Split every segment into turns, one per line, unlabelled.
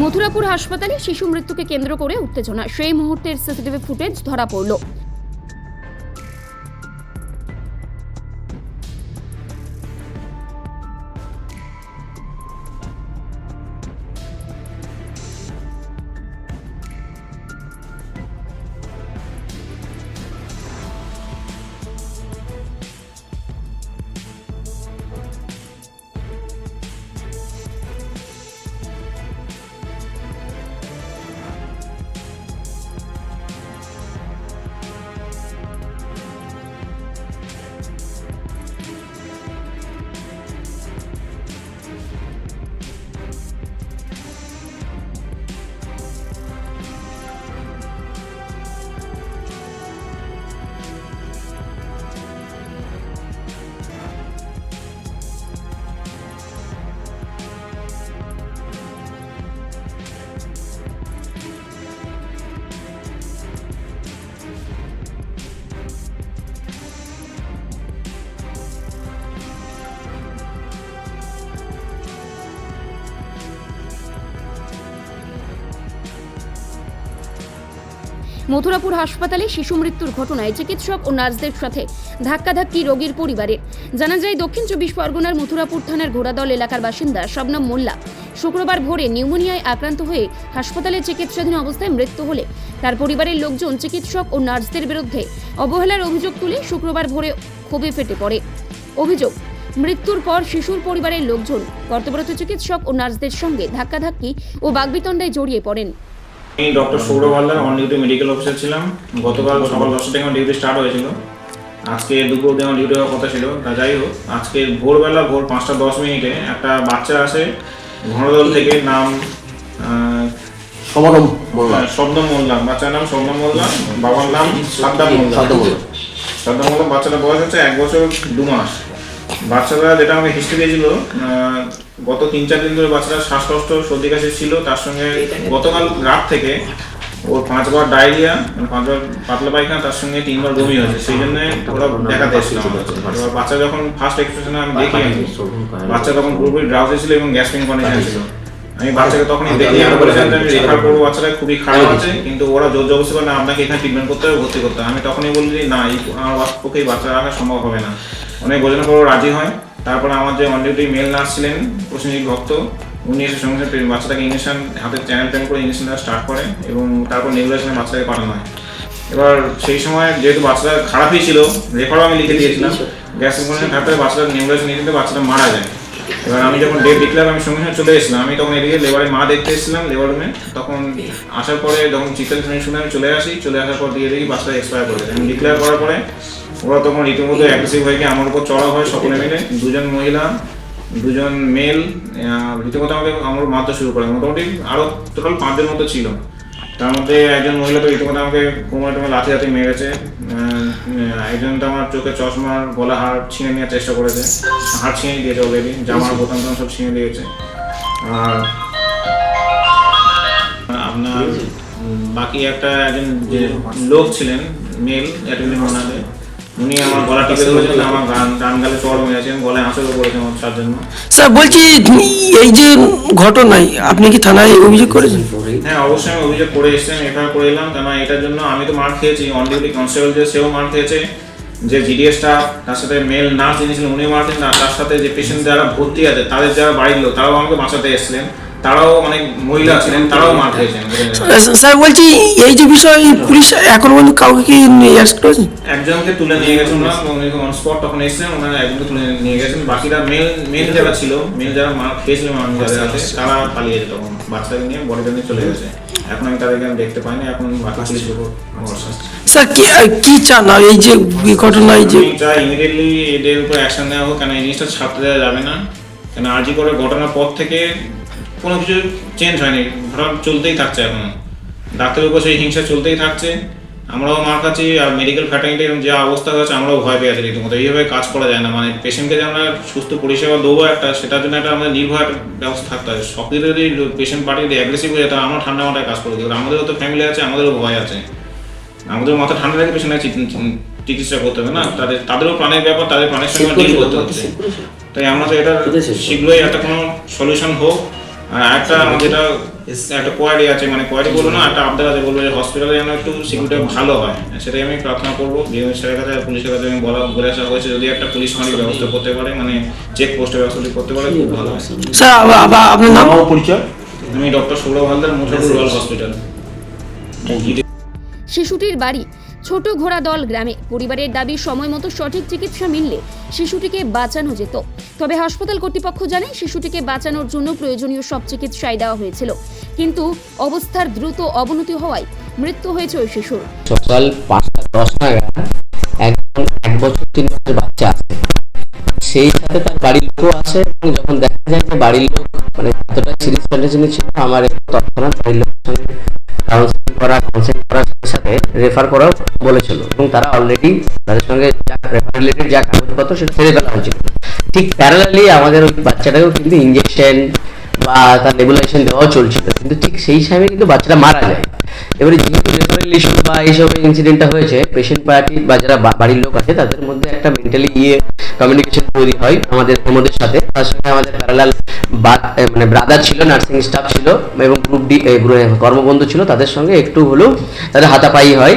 মথুরাপুর হাসপাতালে শিশু মৃত্যুকে কেন্দ্র করে উত্তেজনা। সেই মুহূর্তের সিসিটিভি ফুটেজ ধরা পড়ল। মথুরাপুর হাসপাতালে শিশু মৃত্যুর ঘটনায় চিকিৎসক ও নার্সদের সাথে ধাক্কাধাক্কি রোগীর পরিবারের জানা যায়, দক্ষিণ চব্বিশ পরগনার মথুরাপুর থানার ঘোড়াদল এলাকার বাসিন্দা শবনম মোল্লা শুক্রবার ভোরে নিউমোনিয়ায় আক্রান্ত হয়ে হাসপাতালে চিকিৎসাধীন অবস্থায় মৃত্যু হলে। তার পরিবারের লোকজন চিকিৎসক ও নার্সদের বিরুদ্ধে অবহেলার অভিযোগ তুলে শুক্রবার ভোরে ক্ষোভে ফেটে পড়ে। অভিযোগ, মৃত্যুর পর শিশুর পরিবারের লোকজন কর্তব্যরত চিকিৎসক ও নার্সদের সঙ্গে ধাক্কাধাক্কি ও বাগবিতণ্ডায় জড়িয়ে পড়েন।
আমি doctor Sourav Haldar on duty medical officer ছিলাম। গতকাল সকাল দশটা থেকে আমার ডিউটি স্টার্ট হয়েছিল। আজকে দুপুর অবধি আমার ডিউটি হওয়ার কথা ছিল। তা যাই হোক আজকে ভোরবেলা ভোর পাঁচটা দশ মিনিটে একটা বাচ্চা আসে ঘনদল থেকে নাম
মোল্লা।
শব্দম মোল্লা। বাচ্চার নাম শব্দম মোল্লা বাবার নাম সাদ্দাম মোল্লা।
সাদ্দাম মোল্লা।
বাচ্চাটা বয়স হচ্ছে এক বছর দু মাস। বাচ্চাটা যেটা আমাকে হিস্ট্রি দিয়েছিল গত তিন চার দিন ধরে বাচ্চাটার শ্বাসকষ্ট সর্দি কাশি ছিল তার সঙ্গে গতকাল রাত থেকে ওর পাঁচবার ডায়রিয়া পাঁচবার পাতলা পায়খানা তার সঙ্গে তিনবার বমি হয়েছে। সেই জন্য ওরা দেখাতে এসেছিল এবার বাচ্চা যখন ফার্স্ট এক্সপ্রেশনে আমি দেখি বাচ্চা তখন পুরোপুরি ড্রাউসি ছিল এবং গ্যাস্ট্রিক কন্ডিশন ছিল। আমি বাচ্চাকে তখনই দেখি আমি বলেছিলাম যে আমি রেফার করব বাচ্চাটা খুবই খারাপ আছে কিন্তু ওরা জোর জবরদস্তি করে না আপনাকে এখানে ট্রিটমেন্ট করতে হবে ভর্তি করতে হবে। আমি তখনই বলি না এই আমার বাচ্চার পক্ষে এই বাচ্চা রাখা সম্ভব হবে না। অনেক বোঝানোর পর রাজি হয়। তারপরে আমার যে অন ডিউটি মেল নার্স ছিলেন, প্রসেনজিৎ ভক্ত, উনি এসে সঙ্গে সঙ্গে বাচ্চাটাকে ইঞ্জেকশন হাতে চ্যানেল ট্যান করে ইঞ্জেকশন দেওয়া স্টার্ট করে এবং তারপর নেগুলেশনে বাচ্চাকে পাঠানো হয়। এবার সেই সময় যেহেতু বাচ্চাটা খারাপই ছিল রেফারও আমি লিখে দিয়েছিলাম গ্যাস ইনফেকশন থাকতে বাচ্চাটা নেগুলেশন নিয়ে বাচ্চাটা মারা যায়। এবার আমি যখন ডেট ডিক্লেয়ার আমি সঙ্গে সঙ্গে চলে এসেছিলাম, আমি তখন এদিকে লেবারে মা দেখতে এসেছিলাম, লেবার রুমে তখন আসার পরে যখন চিকেন শুনে শুনে আমি চলে আসি, চলে আসার পর দিয়ে দেখি বাচ্চাটা এক্সপায়ার করে আমি ডিক্লেয়ার করার পরে ওরা তখন রীতিমতো অ্যাগ্রেসিভ হয়ে গিয়ে আমার উপর চড়া হয় সকলে মিলে। দুজন মহিলা দুজন মেল রীতিমতো আমাকে আমার মারতে শুরু করে। মোটামুটি আরও টোটাল পাঁচজন মতো ছিল। তার মধ্যে একজন মহিলা তো রীতিমতো আমাকে কোমরে টোমে লাথি লাথি মেরেছে। একজন তো আমার চোখে চশমার গলা হাড় ছিঁড়ে নেওয়ার চেষ্টা করেছে। হাড় ছিঁড়ে দিয়েছে অলরেডি জামার বোতাম টোতাম সব ছিঁড়ে দিয়েছে। আর আপনার বাকি একটা একজন যে লোক ছিলেন মেল অ্যাটেন্ডেন্ট ওনাদের উনি আমার গলা টিপে ধরেছেন আমার গান ডান গালে চড় মেরেছেন গলায় আঁচড়ও করেছেন তার জন্য
স্যার বলছি এই যে ঘটনায় আপনি কি থানায় অভিযোগ করেছেন?
হ্যাঁ অবশ্যই আমি অভিযোগ করে এসেছি আমি এফআইআর করে এলাম কেন এটার জন্য আমি তো মার খেয়েছি অন ডিউটি কনস্টেবল যে সেও মার খেয়েছে যে জিডিএস তার সাথে মেল নার্স যিনি ছিলেন উনি মার খেয়েছেন আর তার সাথে যে পেশেন্ট যারা ভর্তি আছে তাদের যারা বাড়ির লোক তারাও আমাকে বাঁচাতে এসেছিলেন। তারাও অনেক মহিলা ছিলেন তারাও খেয়েছেন
স্যার বলছি এই যে বিষয় পুলিশ এখন পর্যন্ত কাউকে কি অ্যারেস্ট করেছে
একজনকে তুলে নিয়ে গেছেন অন স্পট তখন এসেছেন ওনারা একজনকে তুলে নিয়ে গেছেন। বাকিরা মেল মেল যারা ছিল মেল যারা মার খেয়েছিল মানুষ যাদের আছে তারা পালিয়ে যেত তখন। বাচ্চাকে নিয়ে চলে গেছে। এখন আমি তাদেরকে আমি দেখতে পাইনি এখন বাকি পুলিশের উপর
স্যার কি কি চান? এই যে ঘটনায় যে
চাই ইমিডিয়েটলি এদের উপর অ্যাকশন নেওয়া হোক কেন এই জিনিসটা ছাড়তে দেওয়া যাবে না। কেন আরজি করে ঘটনার পর থেকে কোনো কিছু চেঞ্জ হয়নি। ঘটনা চলতেই থাকছে এখনও। ডাক্তারের উপর সেই হিংসা চলতেই থাকছে। আমরাও মার খাচ্ছি আর মেডিকেল ফ্যাটার্নিটি এরকম যে অবস্থা হচ্ছে আমরাও ভয় পেয়ে আছি রীতিমতো। এইভাবে কাজ করা যায় না। মানে পেশেন্টকে যে আমরা সুস্থ পরিষেবা দেবো একটা সেটার জন্য একটা আমাদের নির্ভর একটা ব্যবস্থা থাকতে হবে। সব কিছু যদি পেশেন্ট পার্টি যদি অ্যাগ্রেসিভ হয়ে যায় আমরা ঠান্ডা মাথায় কাজ করে দিই আমাদেরও তো ফ্যামিলি আছে আমাদেরও ভয় আছে। আমাদের মাথা ঠান্ডা রেখে পেশেন্টের চিকিৎসা করতে হবে না? তাদের তাদেরও প্রাণের ব্যাপার তাদের প্রাণের সঙ্গে ডিল করতে হচ্ছে। তাই আমরা তো এটা শীঘ্রই একটা কোনো সলিউশন হোক। একটা যেটা একটা কোয়ারি আছে মানে কোয়ারি বলব না একটা আবদার আছে বলব যে হসপিটালে যেন একটু সিকিউরিটি ভালো হয়। সেটাই আমি প্রার্থনা করব। ডিএম কাছে পুলিশের কাছে আমি বলা বলে আসা হয়েছে যদি একটা পুলিশ ফাঁড়ির ব্যবস্থা করতে পারে মানে চেক পোস্টের ব্যবস্থা করতে পারে খুব ভালো হয়।
স্যার আপনার নাম?
পরিচয়?
আমি ডক্টর সৌরভ হালদার মুঠো রুরাল হসপিটাল।
শিশুটির বাড়ি ছোট ঘোড়া দল গ্রামে। পরিবারের দাবি, সময় মতো সঠিক চিকিৎসা মিললে শিশুটিকে বাঁচানো যেত। তবে হাসপাতাল কর্তৃপক্ষ জানে শিশুটিকে বাঁচানোর জন্য প্রয়োজনীয় সব চিকিৎসাই দেওয়া হয়েছিল। কিন্তু অবস্থার দ্রুত অবনতি হওয়ায় মৃত্যু হয়েছে ওই শিশুর।
সকাল পাঁচটা দশ নাগাদ এক বছর তিন বছর বাচ্চা আছে। সেই সাথে তার বাড়ির লোকও আছে। এবং যখন দেখা যায় যে বাড়ির লোক মানে এতটা সিরিয়াস কন্ডিশনে ছিল, আমার তৎক্ষণাৎ বাড়ির লোকের সঙ্গে কাউন্সিলিং করা কাউন্সিলিং করার সাথে সাথে রেফার করাও বলেছিল। এবং তারা অলরেডি তাদের সঙ্গে যা রেফার রিলেটেড যা কাগজপত্র সেটা ছেড়ে ফেলা হয়েছিল। ঠিক প্যারালালি আমাদের ওই বাচ্চাটাকেও কিন্তু ইঞ্জেকশন বা তার নেবুলাইজেশন দেওয়াও চলছিল কিন্তু ঠিক সেই সময় কিন্তু বাচ্চাটা মারা যায়। এবারে যেহেতু ইস্যু বা এইসব ইনসিডেন্টটা হয়েছে পেশেন্ট পার্টি বা যারা বাড়ির লোক আছে, তাদের মধ্যে একটা মেন্টালি ইয়ে কমিউনিকেশন তৈরি হয় আমাদের আমাদের সাথে। তার সঙ্গে আমাদের প্যারালাল মানে ব্রাদার ছিল নার্সিং স্টাফ ছিল এবং গ্রুপ ডি কর্মবন্ধু ছিল, তাদের সঙ্গে একটু হলেও তাদের হাতাপাই হয়।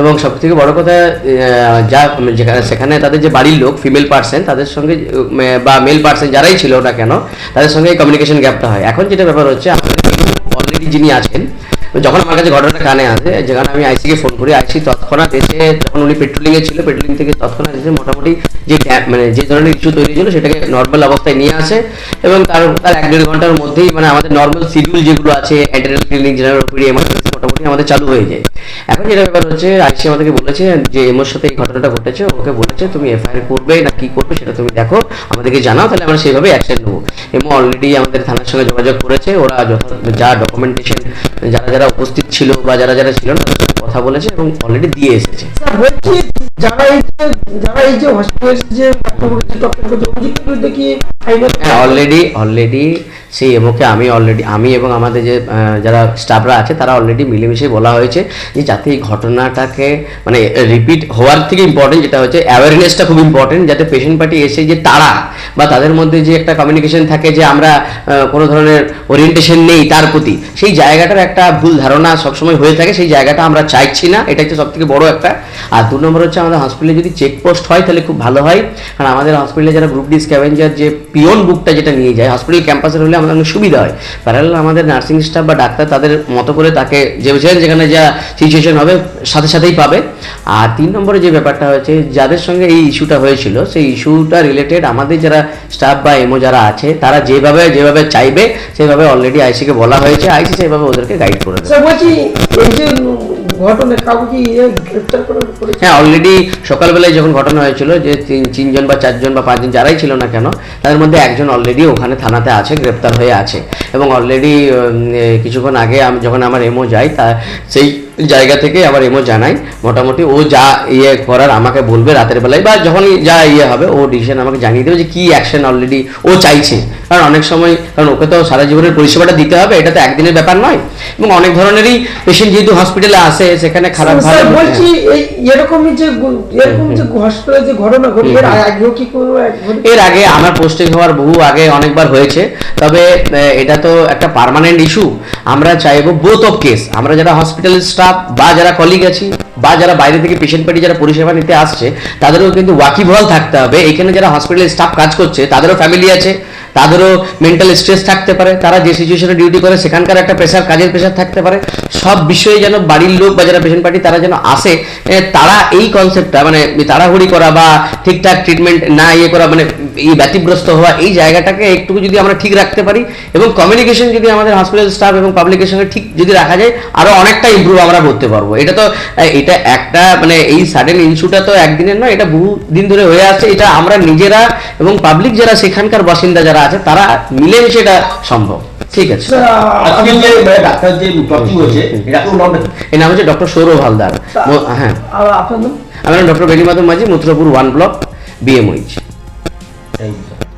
এবং সব থেকে বড় কথা যা সেখানে তাদের যে বাড়ির লোক ফিমেল পার্সন তাদের সঙ্গে বা মেল পার্সন যারাই ছিল না কেন, তাদের সঙ্গে কমিউনিকেশন গ্যাপটা হয়। এখন যেটা ব্যাপার হচ্ছে অলরেডি যিনি আছেন যখন আমার কাছে ঘটনাটা কানে আসে, যেখানে আমি আইসিকে ফোন করি আইসি তৎক্ষণাৎ এসে যখন উনি পেট্রোলিং এ ছিল পেট্রোলিং থেকে তৎক্ষণাৎ এসে মোটামুটি যে মানে যে ধরনের ইস্যু তৈরি ছিল সেটাকে নর্মাল অবস্থায় নিয়ে আসে এবং তার তার এক দেড় ঘণ্টার মধ্যেই মানে আমাদের নর্মাল শিডিউল যেগুলো আছে antenatal clinic general OPD emergency মোটামুটি আমাদের চালু হয়ে যায়। এখন যেটা ব্যাপার হচ্ছে আইসি আমাদেরকে বলেছে যে এমোর সাথে এই ঘটনাটা ঘটেছে, ওকে বলেছে, তুমি এফআইআর করবে না কি করবে সেটা তুমি দেখো, আমাদেরকে জানাও, তাহলে আমরা সেইভাবে অ্যাকশন নেব। এমো অলরেডি আমাদের থানার সঙ্গে যোগাযোগ করেছে। ওরা যা ডকুমেন্টেশন যারা যারা উপস্থিত ছিল বা যারা যারা ছিল না তাদের সঙ্গে কথা বলেছে এবং অলরেডি দিয়ে এসেছে।
বলছি যারা এই যে যারা এই যে হসপিটাল যে ডাক্তার বলেছে ডক্টর বলেছে অভিযুক্ত বিরুদ্ধে কি আইনের
হ্যাঁ অলরেডি অলরেডি সেই এমোকে আমি অলরেডি আমি এবং আমাদের যে যারা স্টাফরা আছে তারা অলরেডি মিলেমিশে বলা হয়েছে যে যাতে এই ঘটনাটাকে মানে রিপিট হওয়ার থেকে ইম্পর্টেন্ট যেটা হচ্ছে অ্যাওয়ারনেসটা খুব ইম্পর্টেন্ট যাতে পেশেন্ট পার্টি এসে যে তারা বা তাদের মধ্যে যে একটা কমিউনিকেশন থাকে যে আমরা কোনো ধরনের ওরিয়েন্টেশন নেই তার প্রতি, সেই জায়গাটার একটা ভুল ধারণা সবসময় হয়ে থাকে, সেই জায়গাটা আমরা চাইছি না এটা হচ্ছে সব থেকে বড় একটা। আর দু নম্বর হচ্ছে আমাদের হসপিটালে যদি চেকপোস্ট হয়, তাহলে খুব ভালো হয়, কারণ আমাদের হসপিটালে যারা গ্রুপ ডি স্ক্যাভেঞ্জার যে পিওন বুকটা যেটা নিয়ে যায় হসপিটাল ক্যাম্পাসের হলে আমাদের অনেক সুবিধা হয়। প্যারাল আমাদের নার্সিং স্টাফ বা ডাক্তার তাদের মতো করে তাকে যে যেখানে যা সিচুয়েশন হবে, সাথে সাথেই পাবে। আর তিন নম্বরে যে ব্যাপারটা হয়েছে, যাদের সঙ্গে এই ইস্যুটা হয়েছিল, সেই ইস্যুটা রিলেটেড আমাদের যারা স্টাফ বা এমও যারা আছে তারা যেভাবে যেভাবে চাইবে সেভাবে অলরেডি আইসিকে বলা হয়েছে। আইসি সেভাবে ওদেরকে গাইড করে দেবে।
বলছি এই যে
হ্যাঁ অলরেডি সকালবেলায় যখন ঘটনা হয়েছিল যে তিন তিনজন বা চারজন বা পাঁচজন যারাই ছিল না কেন তাদের মধ্যে একজন অলরেডি ওখানে থানাতে আছে গ্রেপ্তার হয়ে আছে। এবং অলরেডি কিছুক্ষণ আগে আমি যখন আমার এমও যাই তা সেই জায়গা থেকে আমার এমও জানাই। মোটামুটি ও যা ইয়ে করার আমাকে বলবে রাতের বেলায় বা যখনই যা ইয়ে হবে ও ডিসিশন আমাকে জানিয়ে দেবে যে কি অ্যাকশন অলরেডি ও চাইছে। কারণ অনেক সময় কারণ ওকে তো সারা জীবনের পরিষেবাটা দিতে হবে এটা তো একদিনের ব্যাপার নয়। এবং অনেক ধরনেরই পেশেন্ট যেহেতু হসপিটালে আসে সেখানে খারাপ ভালো
বলছি এই এরকমই যে এরকম যে হসপিটালে যে ঘটনা ঘটে এর আগেও কি কোনো
এর আগে আমার পোস্টিং হওয়ার বহু আগে অনেকবার হয়েছে। তবে এটা তো একটা পার্মানেন্ট ইস্যু আমরা চাইব বোথ অফ কেস আমরা যারা হসপিটাল স্টাফ বা যারা কলিগ আছি বা যারা বাইরে থেকে পেশেন্ট পার্টি যারা পরিষেবা নিতে আসছে, তাদেরও কিন্তু ওয়াকিবহল থাকতে হবে। এখানে যারা হসপিটালের স্টাফ কাজ করছে, তাদেরও ফ্যামিলি আছে, তাদেরও মেন্টাল স্ট্রেস থাকতে পারে। তারা যে সিচুয়েশনে ডিউটি করে, সেখানকার একটা প্রেশার কাজের প্রেশার থাকতে পারে। সব বিষয়ে যেন বাড়ির লোক বা যারা পেশেন্ট পার্টি তারা যেন আসে তারা এই কনসেপ্টটা মানে তাড়াহুড়ি করা বা ঠিকঠাক ট্রিটমেন্ট না ইয়ে করা মানে এই ব্যতিগ্রস্ত হওয়া, এই জায়গাটাকে একটু যদি আমরা ঠিক রাখতে পারি এবং কমিউনিকেশন যদি আমাদের হসপিটাল স্টাফ এবং পাবলিকের সঙ্গে ঠিক যদি রাখা যায় আরও অনেকটা ইমপ্রুভ আমরা করতে পারব। এটা তো এটা একটা মানে এই সাডেন ইস্যুটা তো একদিনের নয় এটা বহু দিন ধরে হয়ে আসছে এটা আমরা নিজেরা এবং পাবলিক যারা সেখানকার বাসিন্দা যারা আছে তারা মিলেমিশে এটা সম্ভব। ঠিক আছে।
মানে ডাক্তার যে টপিং হয়েছে এটা
এর নাম হচ্ছে ডক্টর সৌরভ হালদার। হ্যাঁ। আমার নাম ডক্টর বেনিমাধব মাঝি মথুরাপুর ওয়ান ব্লক বিএমওইচ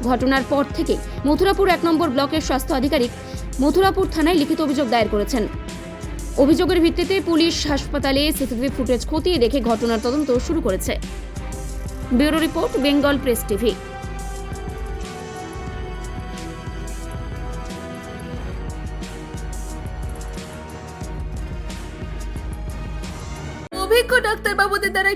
ঘটনার পর থেকে মথুরাপুর এক নম্বর ব্লকের স্বাস্থ্য আধিকারিক মথুরাপুর থানায় লিখিত অভিযোগ দায়ের করেছেন। অভিযোগের ভিত্তিতে পুলিশ হাসপাতালে সিসিটিভি ফুটেজ খতিয়ে দেখে ঘটনার তদন্ত শুরু করেছে। Bureau report, Bengal press TV.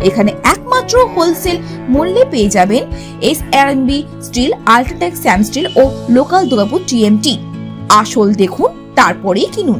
এখানে একমাত্র হোলসেল মূল্যে পেয়ে যাবেন S R steel UltraTech Sam steel ও লোকাল দুর্গাপুর টিএমটি আসল দেখুন, তারপরেই কিনুন।